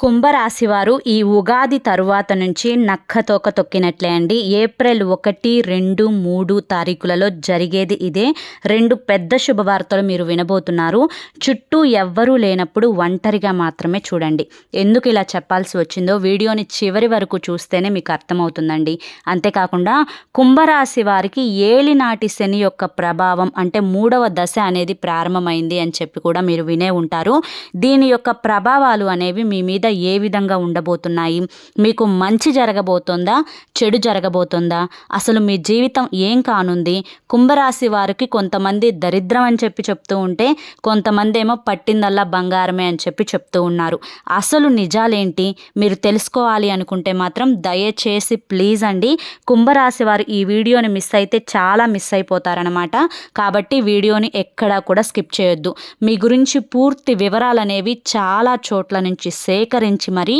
కుంభరాశివారు ఈ ఉగాది తరువాత నుంచి నక్క తోక తొక్కినట్లే అండి. ఏప్రిల్ ఒకటి రెండు మూడు తారీఖులలో జరిగేది ఇదే. రెండు పెద్ద శుభవార్తలు మీరు వినబోతున్నారు. చుట్టూ ఎవ్వరూ లేనప్పుడు ఒంటరిగా మాత్రమే చూడండి. ఎందుకు ఇలా చెప్పాల్సి వచ్చిందో వీడియోని చివరి వరకు చూస్తేనే మీకు అర్థమవుతుందండి. అంతేకాకుండా కుంభరాశి వారికి ఏలినాటి శని యొక్క ప్రభావం అంటే మూడవ దశ అనేది ప్రారంభమైంది అని చెప్పి కూడా మీరు వినే ఉంటారు. దీని యొక్క ప్రభావాలు అనేవి మీ మీద ఏ విధంగా ఉండబోతున్నాయి? మీకు మంచి జరగబోతుందా? చెడు జరగబోతుందా? అసలు మీ జీవితం ఏం కానుంది? కుంభరాశి వారికి కొంతమంది దరిద్రం అని చెప్పి చెప్తూ ఉంటే కొంతమంది ఏమో పట్టిందల్లా బంగారమే అని చెప్పి చెప్తూ ఉన్నారు. అసలు నిజాలేంటి? మీరు తెలుసుకోవాలి అనుకుంటే మాత్రం దయచేసి ప్లీజ్ అండి కుంభరాశి వారు ఈ వీడియోని మిస్ అయితే చాలా మిస్ అయిపోతారనమాట కాబట్టి వీడియోని ఎక్కడా కూడా స్కిప్ చేయొద్దు. మీ గురించి పూర్తి వివరాలు అనేవి చాలా చోట్ల నుంచి సేకరి సేకరించి మరి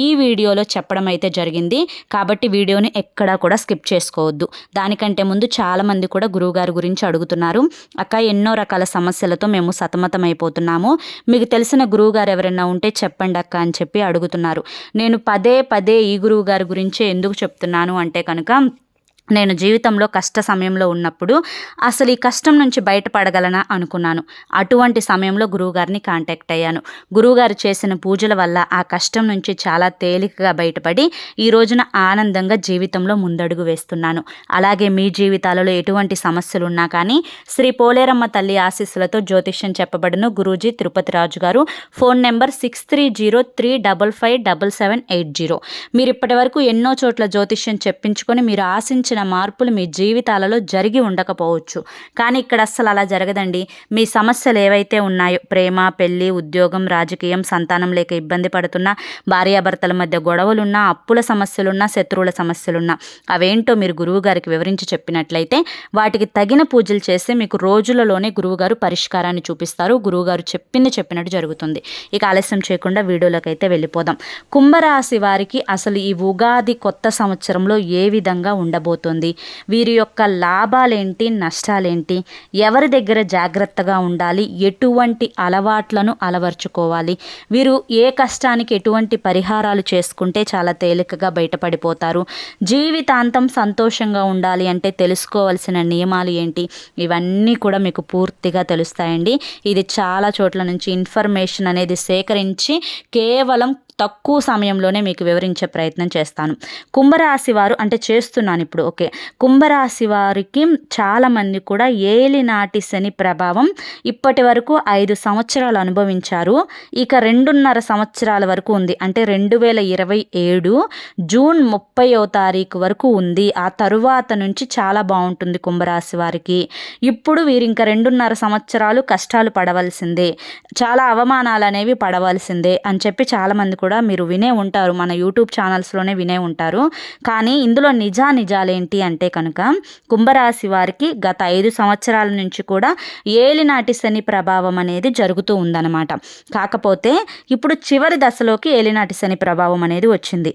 ఈ వీడియోలో చెప్పడం అయితే జరిగింది. కాబట్టి వీడియోని ఎక్కడా కూడా స్కిప్ చేసుకోవద్దు. దానికంటే ముందు చాలామంది కూడా గురువుగారి గురించి అడుగుతున్నారు. అక్క ఎన్నో రకాల సమస్యలతో మేము సతమతం అయిపోతున్నాము మీకు తెలిసిన గురువుగారు ఎవరైనా ఉంటే చెప్పండి అక్క అని చెప్పి అడుగుతున్నారు. నేను పదే పదే ఈ గురువు గారి గురించే ఎందుకు చెప్తున్నాను అంటే కనుక నేను జీవితంలో కష్ట సమయంలో ఉన్నప్పుడు అసలు ఈ కష్టం నుంచి బయటపడగలనా అనుకున్నాను. అటువంటి సమయంలో గురువుగారిని కాంటాక్ట్ అయ్యాను. గురువుగారు చేసిన పూజల వల్ల ఆ కష్టం నుంచి చాలా తేలికగా బయటపడి ఈ రోజున ఆనందంగా జీవితంలో ముందడుగు వేస్తున్నాను. అలాగే మీ జీవితాలలో ఎటువంటి సమస్యలు ఉన్నా కానీ శ్రీ పోలేరమ్మ తల్లి ఆశీస్సులతో జ్యోతిష్యం చెప్పబడిన Guruji Tirupati Raju garu. Phone number six three zero three double five double seven eight zero. మీరు ఇప్పటి వరకు ఎన్నో చోట్ల జ్యోతిష్యం చెప్పించుకొని మీరు ఆశించిన వచ్చిన మార్పులు మీ జీవితాలలో జరిగి ఉండకపోవచ్చు. కానీ ఇక్కడ అస్సలు అలా జరగదండి. మీ సమస్యలు ఏవైతే ఉన్నాయో ప్రేమ పెళ్ళి ఉద్యోగం రాజకీయం సంతానం లేక ఇబ్బంది పడుతున్నా భార్యాభర్తల మధ్య గొడవలున్నా అప్పుల సమస్యలున్నా శత్రువుల సమస్యలున్నా అవేంటో మీరు గురువు గారికి వివరించి చెప్పినట్లయితే వాటికి తగిన పూజలు చేస్తే మీకు రోజులలోనే గురువుగారు పరిష్కారాన్ని చూపిస్తారు. గురువుగారు చెప్పింది చెప్పినట్టు జరుగుతుంది. ఇక ఆలస్యం చేయకుండా వీడియోలోకి అయితే వెళ్ళిపోదాం. కుంభరాశి వారికి అసలు ఈ ఉగాది కొత్త సంవత్సరంలో ఏ విధంగా ఉండబోతుంది? జరుగుతుంది. వీరి యొక్క లాభాలేంటి నష్టాలేంటి ఎవరి దగ్గర జాగ్రత్తగా ఉండాలి ఎటువంటి అలవాట్లను అలవర్చుకోవాలి. వీరు ఏ కష్టానికి ఎటువంటి పరిహారాలు చేసుకుంటే చాలా తేలికగా బయటపడిపోతారు. జీవితాంతం సంతోషంగా ఉండాలి అంటే తెలుసుకోవాల్సిన నియమాలు ఏంటి? ఇవన్నీ కూడా మీకు పూర్తిగా తెలుస్తాయండి. ఇది చాలా చోట్ల నుంచి ఇన్ఫర్మేషన్ అనేది సేకరించి కేవలం తక్కువ సమయంలోనే మీకు వివరించే ప్రయత్నం చేస్తాను. కుంభరాశి వారు అంటే చేస్తున్నాను ఇప్పుడు ఓకే. కుంభరాశి వారికి చాలామంది కూడా ఏలినాటి శని ప్రభావం ఇప్పటి వరకు ఐదు సంవత్సరాలు అనుభవించారు. ఇక రెండున్నర సంవత్సరాల వరకు ఉంది. అంటే రెండు వేల ఇరవై ఏడు జూన్ ముప్పయో తారీఖు వరకు ఉంది. ఆ తరువాత నుంచి చాలా బాగుంటుంది కుంభరాశి వారికి. ఇప్పుడు వీరు ఇంకా రెండున్నర సంవత్సరాలు కష్టాలు పడవలసిందే. చాలా అవమానాలు అనేవి పడవలసిందే అని చెప్పి చాలామంది కూడా మీరు వినే ఉంటారు. మన యూట్యూబ్ ఛానల్స్లోనే వినే ఉంటారు. కానీ ఇందులో నిజా నిజాలేంటి అంటే కనుక కుంభరాశి వారికి గత ఐదు సంవత్సరాల నుంచి కూడా ఏలినాటి శని ప్రభావం అనేది జరుగుతూ ఉందన్నమాట. కాకపోతే ఇప్పుడు చివరి దశలోకి ఏలినాటి శని ప్రభావం అనేది వచ్చింది.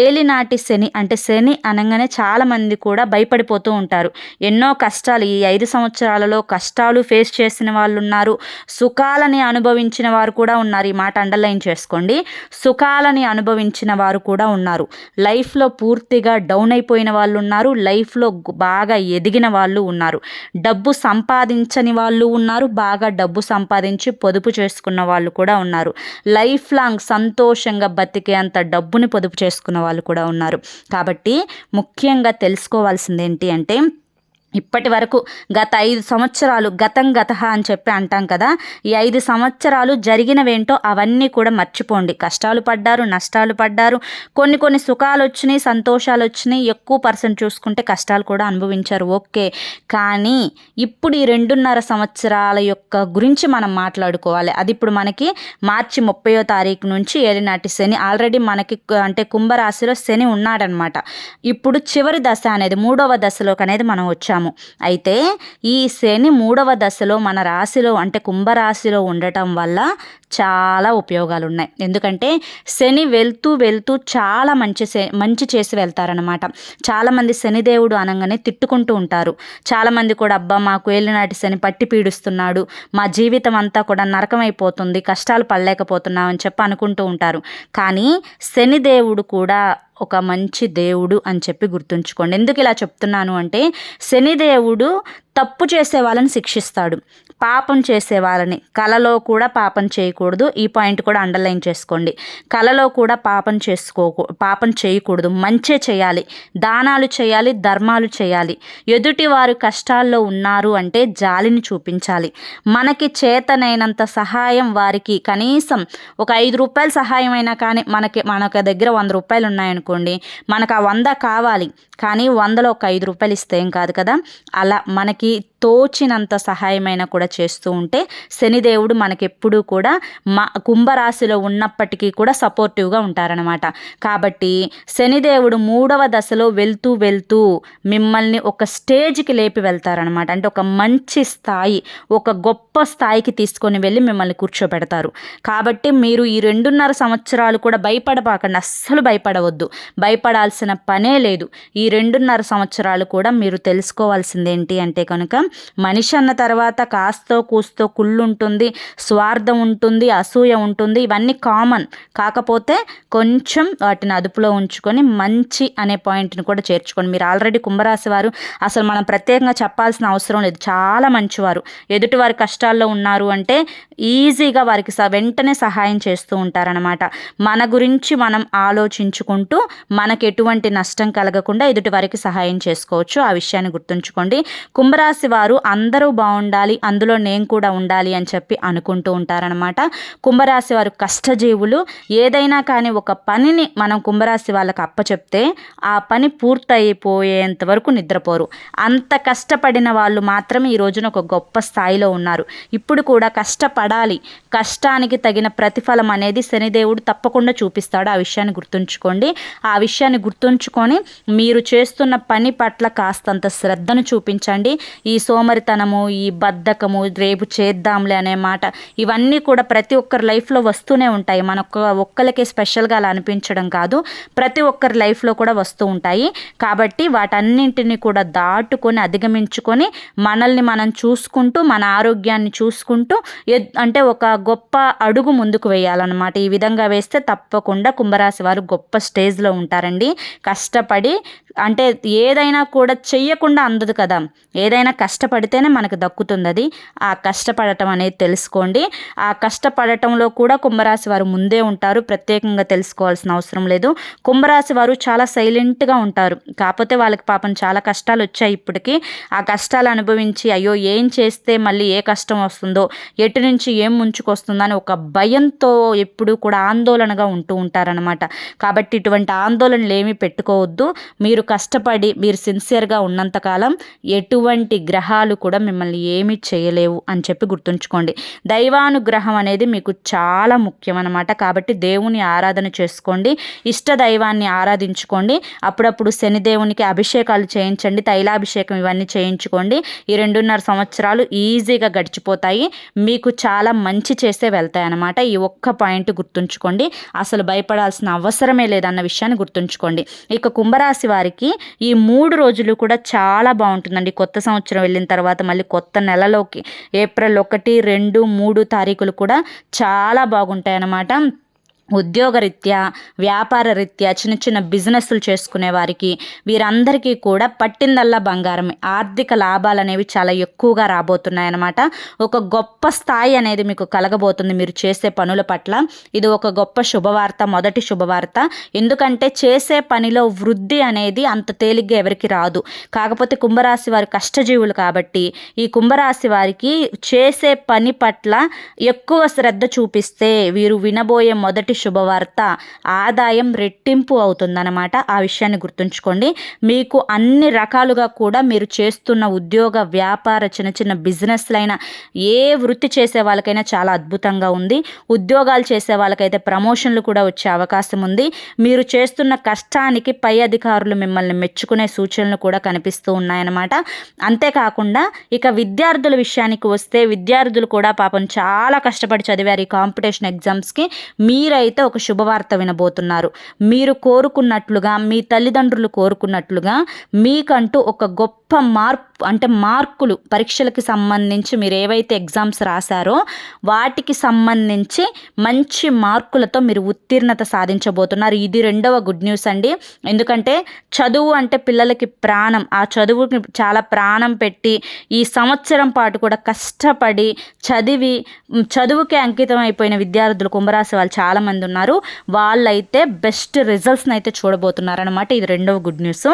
ఏలినాటి శని అంటే శని అనగానే చాలామంది కూడా భయపడిపోతూ ఉంటారు. ఎన్నో కష్టాలు ఈ ఐదు సంవత్సరాలలో కష్టాలు ఫేస్ చేసిన వాళ్ళు ఉన్నారు సుఖాలని అనుభవించిన వారు కూడా ఉన్నారు. ఈ మాట అండర్లైన్ చేసుకోండి. సుఖాలని అనుభవించిన వారు కూడా ఉన్నారు. లైఫ్లో పూర్తిగా డౌన్ అయిపోయిన వాళ్ళు ఉన్నారు. లైఫ్లో బాగా ఎదిగిన వాళ్ళు ఉన్నారు. డబ్బు సంపాదించని వాళ్ళు ఉన్నారు. బాగా డబ్బు సంపాదించి పొదుపు చేసుకున్న వాళ్ళు కూడా ఉన్నారు. లైఫ్ లాంగ్ సంతోషంగా బతికే అంత డబ్బుని పొదుపు చేసుకున్న వాళ్ళు కూడా ఉన్నారు. కాబట్టి ముఖ్యంగా తెలుసుకోవాల్సింది ఏంటి అంటే ఇప్పటి వరకు గత ఐదు సంవత్సరాలు గతం గత అని చెప్పి అంటాం కదా ఈ ఐదు సంవత్సరాలు జరిగినవేంటో అవన్నీ కూడా మర్చిపోండి. కష్టాలు పడ్డారు నష్టాలు పడ్డారు. కొన్ని కొన్ని సుఖాలు వచ్చినాయి సంతోషాలు వచ్చినాయి. ఎక్కువ పర్సెంట్ చూసుకుంటే కష్టాలు కూడా అనుభవించారు. ఓకే. కానీ ఇప్పుడు ఈ రెండున్నర సంవత్సరాల యొక్క గురించి మనం మాట్లాడుకోవాలి. అది ఇప్పుడు మనకి మార్చి ముప్పయో తారీఖు నుంచి ఏలినాటి శని. ఆల్రెడీ మనకి అంటే కుంభరాశిలో శని ఉన్నాడనమాట. ఇప్పుడు చివరి దశ అనేది మూడవ దశలోకి అనేది మనం వచ్చాము. ఉంటాము అయితే ఈ శని మూడవ దశలో మన రాశిలో అంటే కుంభరాశిలో ఉండటం వల్ల చాలా ఉపయోగాలు ఉన్నాయి ఎందుకంటే శని వెళ్తూ వెళ్తూ చాలా మంచి మంచి చేసి వెళ్తారనమాట చాలామంది శనిదేవుడు అనగానే తిట్టుకుంటూ ఉంటారు. చాలామంది కూడా అబ్బా మాకు ఏలినాటి శని పట్టి పీడిస్తున్నాడు. మా జీవితం అంతా కూడా నరకమైపోతుంది కష్టాలు పడలేకపోతున్నాం అని చెప్పి అనుకుంటూ ఉంటారు. కానీ శనిదేవుడు కూడా ఒక మంచి దేవుడు అని చెప్పి గుర్తుంచుకోండి. ఎందుకు ఇలా చెప్తున్నాను అంటే శనిదేవుడు తప్పు చేసే వాళ్ళని శిక్షిస్తాడు. పాపం చేసే వాళ్ళని కలలో కూడా పాపం చేయకూడదు. ఈ పాయింట్ కూడా అండర్లైన్ చేసుకోండి. కలలో కూడా పాపం చేసుకో పాపం చేయకూడదు. మంచే చేయాలి. దానాలు చేయాలి. ధర్మాలు చేయాలి. ఎదుటి వారు కష్టాల్లో ఉన్నారు అంటే జాలిని చూపించాలి. మనకి చేతనైనంత సహాయం వారికి కనీసం ఒక ఐదు రూపాయల సహాయం అయినా కానీ మనకి మనకు దగ్గర వంద రూపాయలు ఉన్నాయనుకోండి మనకు ఆ వంద కావాలి. కానీ వందలో ఒక ఐదు రూపాయలు ఇస్తే ఏం కాదు కదా? అలా మనకి తోచినంత సహాయమైనా కూడా చేస్తూ ఉంటే శనిదేవుడు మనకెప్పుడూ కూడా మా కుంభరాశిలో ఉన్నప్పటికీ కూడా సపోర్టివ్గా ఉంటారనమాట కాబట్టి శనిదేవుడు మూడవ దశలో వెళ్తూ వెళ్తూ మిమ్మల్ని ఒక స్టేజ్కి లేపి వెళ్తారనమాట అంటే ఒక మంచి స్థాయి ఒక గొప్ప స్థాయికి తీసుకొని వెళ్ళి మిమ్మల్ని కూర్చోబెడతారు. కాబట్టి మీరు ఈ రెండున్నర సంవత్సరాలు కూడా భయపడపాకండి అస్సలు భయపడవద్దు. భయపడాల్సిన పనే లేదు. ఈ రెండున్నర సంవత్సరాలు కూడా మీరు తెలుసుకోవాల్సింది ఏంటి అంటే కనుక మనిషి అన్న తర్వాత కాస్తో కూస్తో కుళ్ళు ఉంటుంది స్వార్థం ఉంటుంది అసూయ ఉంటుంది ఇవన్నీ కామన్. కాకపోతే కొంచెం వాటిని అదుపులో ఉంచుకొని మంచి అనే పాయింట్ని కూడా చేర్చుకోండి. మీరు ఆల్రెడీ కుంభరాశి వారు అసలు మనం ప్రత్యేకంగా చెప్పాల్సిన అవసరం లేదు. చాలా మంచివారు. ఎదుటి వారి కష్టాల్లో ఉన్నారు అంటే ఈజీగా వారికి వెంటనే సహాయం చేస్తూ ఉంటారనమాట మన గురించి మనం ఆలోచించుకుంటూ మనకు ఎటువంటి నష్టం కలగకుండా ఎదుటి వారికి సహాయం చేసుకోవచ్చు. ఆ విషయాన్ని గుర్తుంచుకోండి. కుంభరాశి వారు అందరూ బాగుండాలి అందులో నేను కూడా ఉండాలి అని చెప్పి అనుకుంటూ ఉంటారనమాట కుంభరాశి వారు కష్టజీవులు. ఏదైనా కానీ ఒక పనిని మనం కుంభరాశి వాళ్ళకి అప్పచెప్తే ఆ పని పూర్తయిపోయేంత వరకు నిద్రపోరు. అంత కష్టపడిన వాళ్ళు మాత్రమే ఈ రోజున ఒక గొప్ప స్థాయిలో ఉన్నారు. ఇప్పుడు కూడా కష్టపడాలి. కష్టానికి తగిన ప్రతిఫలం అనేది శనిదేవుడు తప్పకుండా చూపిస్తాడు. ఆ విషయాన్ని గుర్తుంచుకోండి. ఆ విషయాన్ని గుర్తుంచుకొని మీరు చేస్తున్న పని పట్ల కాస్తంత శ్రద్ధను చూపించండి. ఈ సోమరితనము ఈ బద్ధకము రేపు చేద్దాంలే అనే మాట ఇవన్నీ కూడా ప్రతి ఒక్కరి లైఫ్లో వస్తూనే ఉంటాయి. మన ఒక్కరికే స్పెషల్గా అలా అనిపించడం కాదు. ప్రతి ఒక్కరి లైఫ్లో కూడా వస్తూ ఉంటాయి. కాబట్టి వాటన్నింటిని కూడా దాటుకొని అధిగమించుకొని మనల్ని మనం చూసుకుంటూ మన ఆరోగ్యాన్ని చూసుకుంటూ అంటే ఒక గొప్ప అడుగు ముందుకు వేయాలన్నమాట. ఈ విధంగా వేస్తే తప్పకుండా కుంభరాశి వారు గొప్ప స్టేజ్లో ఉంటారండి. కష్టపడి అంటే ఏదైనా కూడా చెయ్యకుండా అందదు కదా. ఏదైనా కష్టపడితేనే మనకు దక్కుతుంది అది ఆ కష్టపడటం అనేది తెలుసుకోండి. ఆ కష్టపడటంలో కూడా కుంభరాశి వారు ముందే ఉంటారు. ప్రత్యేకంగా తెలుసుకోవాల్సిన అవసరం లేదు. కుంభరాశి వారు చాలా సైలెంట్గా ఉంటారు. కాకపోతే వాళ్ళకి పాపం చాలా కష్టాలు వచ్చాయి ఇప్పటికీ. ఆ కష్టాలు అనుభవించి అయ్యో ఏం చేస్తే మళ్ళీ ఏ కష్టం వస్తుందో ఎటు నుంచి ఏం ముంచుకొస్తుందో అని ఒక భయంతో ఎప్పుడు కూడా ఆందోళనగా ఉంటూ ఉంటారనమాట కాబట్టి ఇటువంటి ఆందోళనలు ఏమీ పెట్టుకోవద్దు. మీరు మీరు కష్టపడి మీరు సిన్సియర్గా ఉన్నంతకాలం ఎటువంటి గ్రహాలు కూడా మిమ్మల్ని ఏమీ చేయలేవు అని చెప్పి గుర్తుంచుకోండి. దైవానుగ్రహం అనేది మీకు చాలా ముఖ్యం అనమాట కాబట్టి దేవుని ఆరాధన చేసుకోండి. ఇష్ట దైవాన్ని ఆరాధించుకోండి. అప్పుడప్పుడు శనిదేవునికి అభిషేకాలు చేయించండి. తైలాభిషేకం ఇవన్నీ చేయించుకోండి. ఈ రెండున్నర సంవత్సరాలు ఈజీగా గడిచిపోతాయి. మీకు చాలా మంచి చేస్తే వెళ్తాయి అన్నమాట ఈ ఒక్క పాయింట్ గుర్తుంచుకోండి. అసలు భయపడాల్సిన అవసరమే లేదన్న విషయాన్ని గుర్తుంచుకోండి. ఇక కుంభరాశి వారికి ఈ మూడు రోజులు కూడా చాలా బాగుంటుందండి. కొత్త సంవత్సరం వెళ్ళిన తర్వాత మళ్ళీ కొత్త నెలలోకి ఏప్రిల్ ఒకటి రెండు మూడు తారీఖులు కూడా చాలా బాగుంటాయి అన్నమాట ఉద్యోగరీత్యా వ్యాపార రీత్యా చిన్న చిన్న బిజినెస్లు చేసుకునే వారికి వీరందరికీ కూడా పట్టిందల్లా బంగారమే ఆర్థిక లాభాలు అనేవి చాలా ఎక్కువగా రాబోతున్నాయన్నమాట. ఒక గొప్ప స్థాయి అనేది మీకు కలగబోతుంది మీరు చేసే పనుల పట్ల. ఇది ఒక గొప్ప శుభవార్త మొదటి శుభవార్త. ఎందుకంటే చేసే పనిలో వృద్ధి అనేది అంత తేలిగ్గా ఎవరికి రాదు. కాకపోతే కుంభరాశి వారి కష్టజీవులు కాబట్టి ఈ కుంభరాశి వారికి చేసే పని పట్ల ఎక్కువ శ్రద్ధ చూపిస్తే వీరు వినబోయే మొదటి శుభవార్త ఆదాయం రెట్టింపు అవుతుందన్నమాట. ఆ విషయాన్ని గుర్తుంచుకోండి. మీకు అన్ని రకాలుగా కూడా మీరు చేస్తున్న ఉద్యోగ వ్యాపార చిన్న చిన్న బిజినెస్లైనా ఏ వృత్తి చేసే వాళ్ళకైనా చాలా అద్భుతంగా ఉంది. ఉద్యోగాలు చేసే వాళ్ళకైతే ప్రమోషన్లు కూడా వచ్చే అవకాశం ఉంది. మీరు చేస్తున్న కష్టానికి పై అధికారులు మిమ్మల్ని మెచ్చుకునే సూచనలు కూడా కనిపిస్తూ ఉన్నాయన్నమాట. అంతేకాకుండా ఇక విద్యార్థుల విషయానికి వస్తే విద్యార్థులు కూడా పాపం చాలా కష్టపడి చదివారు ఈ కాంపిటీషన్ ఎగ్జామ్స్కి. మీరైతే అయితే ఒక శుభవార్త వినబోతున్నారు. మీరు కోరుకున్నట్లుగా మీ తల్లిదండ్రులు కోరుకున్నట్లుగా మీకంటూ ఒక గొప్ప మార్పు అంటే మార్కులు పరీక్షలకు సంబంధించి మీరు ఏవైతే ఎగ్జామ్స్ రాశారో వాటికి సంబంధించి మంచి మార్కులతో మీరు ఉత్తీర్ణత సాధించబోతున్నారు. ఇది రెండవ గుడ్ న్యూస్ అండి. ఎందుకంటే చదువు అంటే పిల్లలకి ప్రాణం. ఆ చదువుకి చాలా ప్రాణం పెట్టి ఈ సంవత్సరం పాటు కూడా కష్టపడి చదివి చదువుకి అంకితం అయిపోయిన విద్యార్థులు కుంభరాశి వాళ్ళు చాలామంది ఉన్నారు. వాళ్ళైతే బెస్ట్ రిజల్ట్స్ని అయితే చూడబోతున్నారు అనమాట ఇది రెండవ గుడ్ న్యూస్.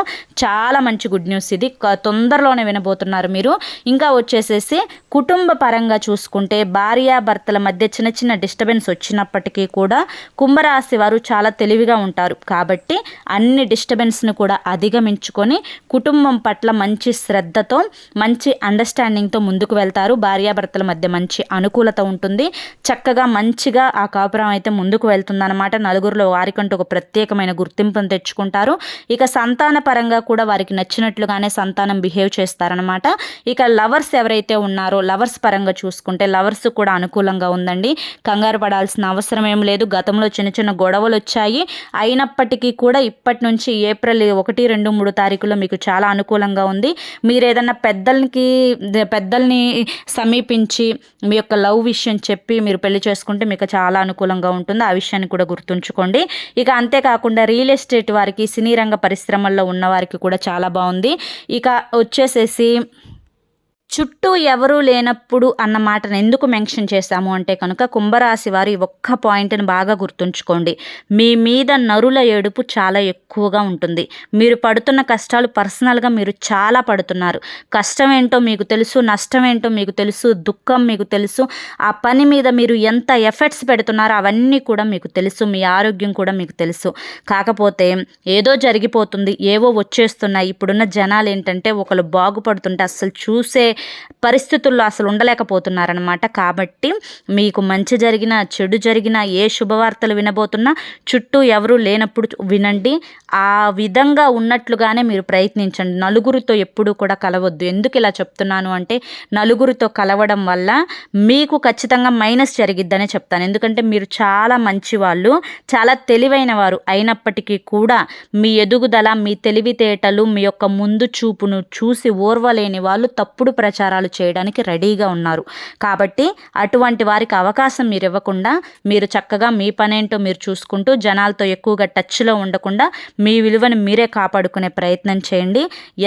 చాలా మంచి గుడ్ న్యూస్ ఇది. తొందరలోనే వినబోతున్నారు మీరు. ఇంకా వచ్చేసేసి కుటుంబ పరంగా చూసుకుంటే భార్యాభర్తల మధ్య చిన్న చిన్న డిస్టర్బెన్స్ వచ్చినప్పటికీ కూడా కుంభరాశి వారు చాలా తెలివిగా ఉంటారు. కాబట్టి అన్ని డిస్టర్బెన్స్ని కూడా అధిగమించుకొని కుటుంబం పట్ల మంచి శ్రద్ధతో మంచి అండర్స్టాండింగ్తో ముందుకు వెళ్తారు. భార్యాభర్తల మధ్య మంచి అనుకూలత ఉంటుంది. చక్కగా మంచిగా ఆ కాపురం అయితే ముందుకు వెళ్తుందన్నమాట. నలుగురిలో వారికంటూ ఒక ప్రత్యేకమైన గుర్తింపును తెచ్చుకుంటారు. ఇక సంతాన పరంగా కూడా వారికి నచ్చినట్లుగానే సంతానం బిహేవ్ చేస్తారనమాట ఇక లవర్స్ ఎవరైతే ఉన్నారో లవర్స్ పరంగా చూసుకుంటే లవర్స్ కూడా అనుకూలంగా ఉందండి. కంగారు పడాల్సిన అవసరం ఏం లేదు. గతంలో చిన్న చిన్న గొడవలు వచ్చాయి. అయినప్పటికీ కూడా ఇప్పటి నుంచి ఏప్రిల్ ఒకటి రెండు మూడు తారీఖులో మీకు చాలా అనుకూలంగా ఉంది. మీరు ఏదైనా పెద్దలకి పెద్దల్ని సమీపించి మీ యొక్క లవ్ విషయం చెప్పి మీరు పెళ్ళి చేసుకుంటే మీకు చాలా అనుకూలంగా ఉంటుంది. ఆ విషయాన్ని కూడా గుర్తుంచుకోండి. ఇక అంతేకాకుండా రియల్ ఎస్టేట్ వారికి సినీ రంగ పరిశ్రమల్లో ఉన్న వారికి కూడా చాలా బాగుంది. ఇక వచ్చేసేసి చుట్టూ ఎవరూ లేనప్పుడు అన్న మాటను ఎందుకు మెన్షన్ చేశాము అంటే కనుక కుంభరాశి వారి ఒక్క పాయింట్ని బాగా గుర్తుంచుకోండి. మీ మీద నరుల ఏడుపు చాలా ఎక్కువగా ఉంటుంది. మీరు పడుతున్న కష్టాలు పర్సనల్గా మీరు చాలా పడుతున్నారు. కష్టం ఏంటో మీకు తెలుసు నష్టం ఏంటో మీకు తెలుసు దుఃఖం మీకు తెలుసు ఆ పని మీద మీరు ఎంత ఎఫర్ట్స్ పెడుతున్నారో అవన్నీ కూడా మీకు తెలుసు మీ ఆరోగ్యం కూడా మీకు తెలుసు. కాకపోతే ఏదో జరిగిపోతుంది ఏవో వచ్చేస్తున్నాయి. ఇప్పుడున్న జనాలు ఏంటంటే ఒకరు బాగుపడుతుంటే అసలు చూసే పరిస్థితుల్లో అసలు ఉండలేకపోతున్నారనమాట కాబట్టి మీకు మంచి జరిగిన చెడు జరిగిన ఏ శుభవార్తలు వినబోతున్నా చుట్టూ ఎవరు లేనప్పుడు వినండి. ఆ విధంగా ఉన్నట్లుగానే మీరు ప్రయత్నించండి. నలుగురితో ఎప్పుడూ కూడా కలవద్దు. ఎందుకు ఇలా చెప్తున్నాను అంటే నలుగురితో కలవడం వల్ల మీకు ఖచ్చితంగా మైనస్ జరిగిద్దనే చెప్తాను. ఎందుకంటే మీరు చాలా మంచి వాళ్ళు చాలా తెలివైన వారు అయినప్పటికీ కూడా మీ ఎదుగుదల మీ తెలివితేటలు మీ యొక్క ముందు చూపును చూసి ఓర్వలేని వాళ్ళు తప్పుడు ప్రచారాలు చేయడానికి రెడీగా ఉన్నారు. కాబట్టి అటువంటి వారికి అవకాశం మీరు ఇవ్వకుండా మీరు చక్కగా మీ పనేంటో మీరు చూసుకుంటూ జనాలతో ఎక్కువగా టచ్లో ఉండకుండా మీ విలువను మీరే కాపాడుకునే ప్రయత్నం చేయండి.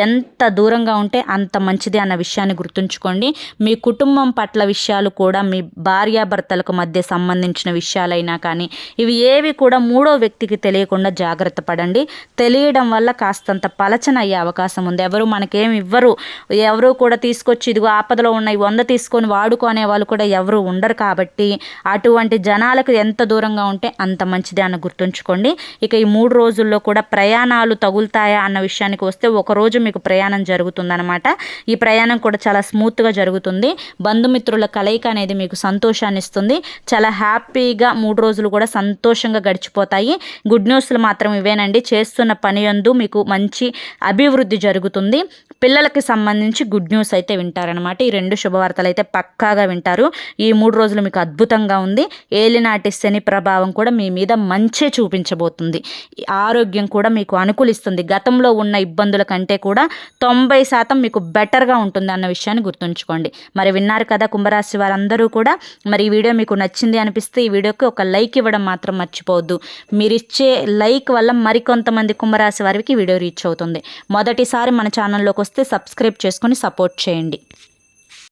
ఎంత దూరంగా ఉంటే అంత మంచిది అన్న విషయాన్ని గుర్తుంచుకోండి. మీ కుటుంబం పట్ల విషయాలు కూడా మీ భార్యాభర్తలకు మధ్య సంబంధించిన విషయాలైనా కానీ ఇవి ఏవి కూడా మూడో వ్యక్తికి తెలియకుండా జాగ్రత్త పడండి. తెలియడం వల్ల కాస్తంత పలచన అయ్యే అవకాశం ఉంది. ఎవరు మనకేమి ఇవ్వరు ఎవరు కూడా తీసుకొచ్చి ఇదిగో ఆపదలో ఉన్నాయి వంద తీసుకొని వాడుకునే వాళ్ళు కూడా ఎవరు ఉండరు కాబట్టి అటువంటి జనాలకు ఎంత దూరంగా ఉంటే అంత మంచిదే అని గుర్తుంచుకోండి. ఇక ఈ మూడు రోజుల్లో కూడా ప్రయాణాలు తగులుతాయా అన్న విషయానికి వస్తే ఒకరోజు మీకు ప్రయాణం జరుగుతుందనమాట ఈ ప్రయాణం కూడా చాలా స్మూత్గా జరుగుతుంది. బంధుమిత్రుల కలయిక అనేది మీకు సంతోషాన్ని ఇస్తుంది. చాలా హ్యాపీగా మూడు రోజులు కూడా సంతోషంగా గడిచిపోతాయి. గుడ్ న్యూస్లు మాత్రం ఇవేనండి. చేస్తున్న పని యందు మీకు మంచి అభివృద్ధి జరుగుతుంది. పిల్లలకి సంబంధించి గుడ్ న్యూస్ అయితే వింటారనమాట ఈ రెండు శుభవార్తలు అయితే పక్కాగా వింటారు. ఈ మూడు రోజులు మీకు అద్భుతంగా ఉంది. ఏలినాటి శని ప్రభావం కూడా మీ మీద మంచే చూపించబోతుంది. ఆరోగ్యం కూడా మీకు అనుకూలిస్తుంది. గతంలో ఉన్న ఇబ్బందుల కంటే కూడా తొంభై శాతం మీకు బెటర్గా ఉంటుంది అన్న విషయాన్ని గుర్తుంచుకోండి. మరి విన్నారు కదా కుంభరాశి వారందరూ కూడా. మరి ఈ వీడియో మీకు నచ్చింది అనిపిస్తే ఈ వీడియోకి ఒక లైక్ ఇవ్వడం మాత్రం మర్చిపోవద్దు. మీరు ఇచ్చే లైక్ వల్ల మరికొంతమంది కుంభరాశి వారికి వీడియో రీచ్ అవుతుంది. మొదటిసారి మన ఛానల్లోకి వస్తే సబ్స్క్రైబ్ చేసుకొని సపోర్ట్ చేయండి.